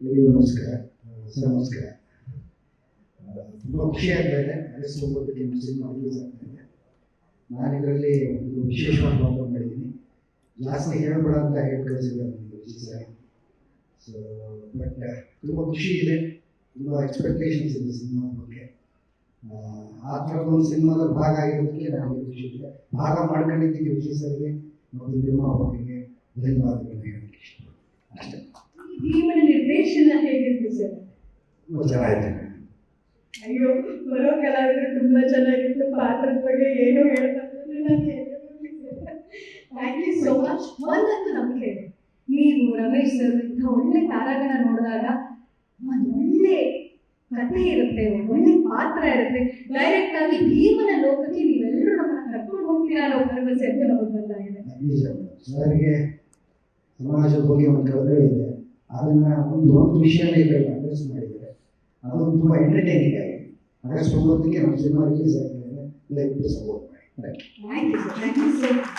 ಎಲ್ಲರಿಗೂ ನಮಸ್ಕಾರ. ಸರ್ ನಮಸ್ಕಾರ. ತುಂಬ ಖುಷಿ ಆಗ್ತಾ ಇದೆ. ನಿಮ್ಮ ಸಿನಿಮಾ ರಿಲೀಸ್ ಆಗ್ತಾ ನಾನು ಇದರಲ್ಲಿ ಒಂದು ವಿಶೇಷವಾದ ಪಾತ್ರ ಮಾಡಿದ್ದೀನಿ. ಜಾಸ್ತಿ ಹೇಳ್ಬೇಡ ಅಂತ ಹೇಳಿ ಕಳಿಸಿದ್ದಾರೆ ನನಗೆ ಸರ್. ಸೊ ಬಟ್ ತುಂಬ ಖುಷಿ ಇದೆ. ತುಂಬ ಎಕ್ಸ್ಪೆಕ್ಟೇಷನ್ಸ್ ಇದೆ ಸಿನಿಮಾ ಬಗ್ಗೆ. ಆ, ಥರದ ಒಂದು ಸಿನಿಮಾದ ಭಾಗ ಆಗಿರೋದಕ್ಕೆ ನನಗೆ ಖುಷಿ ಇದೆ. ಭಾಗ ಮಾಡ್ಕೊಂಡಿದ್ದಕ್ಕೆ ವಿಜಯ್ ಸರ್ಗೆ. ಮತ್ತು ನಿರ್ಮಾಪಕರಿಗೆ ಧನ್ಯವಾದಗಳನ್ನ ಹೇಳಕ್ಕೆ ಇಷ್ಟಪಡ್ತೀನಿ ಅಷ್ಟೇ ಭೀಮನ ನಿರ್ದೇಶನ ಹೇಗಿತ್ತು ಸರ್ ತುಂಬ ಚೆನ್ನಾಗಿದೆ ಅಯ್ಯೋ ಬರೋ ಕಲಾವಿದರು ತುಂಬ ಚೆನ್ನಾಗಿತ್ತು ಪಾತ್ರದ ಬಗ್ಗೆ ಏನು ಥ್ಯಾಂಕ್ ಯು ಸೋ ಮಚ್ ಒಂದಂತೂ ನಂಬಿಕೆ ಇದೆ. ನೀವು ರಮೇಶ್ ಸರ್ ಇಂಥ ಒಳ್ಳೆ ತಾರಾಗಣ ನೋಡಿದಾಗ ಒಂದು ಒಳ್ಳೆ ಕಥೆ ಇರುತ್ತೆ ಒಂದು ಒಳ್ಳೆ ಪಾತ್ರ ಇರುತ್ತೆ. ಡೈರೆಕ್ಟ್ ಆಗಿ ಭೀಮನ ಲೋಕಕ್ಕೆ ನೀವೆಲ್ಲರೂ ನಮ್ಮನ್ನ ಕರ್ಕೊಂಡು ಹೋಗ್ತೀರಾ ಅನ್ನೋ ಭರವಸೆ ಅಂತ ನಮಗೆ ಬಂದಾಗಿದೆ. ಸರ್ಗೆ ಸಮಾಜದ ಬಗ್ಗೆ ಒಂದು ಕಳಕಳಿ ಇದೆ. ಅದನ್ನ ಒಂದು ಒಂದು ವಿಷಯನೇ ಅಡ್ರೆಸ್ ಮಾಡಿದ್ದಾರೆ ಅದು ತುಂಬ ಎಂಟರ್ಟೈನಿಂಗ್ ಆಗಿದೆ ಆಗಸ್ಟ್ ಒಂಬತ್ತಕ್ಕೆ ನಮ್ಮ ಸಿನಿಮಾ ರಿಲೀಸ್ ಆಗ್ತಾ ಇದೆ ದಯವಿಟ್ಟು ಸಪೋರ್ಟ್ ಮಾಡಿ ಥ್ಯಾಂಕ್ ಯು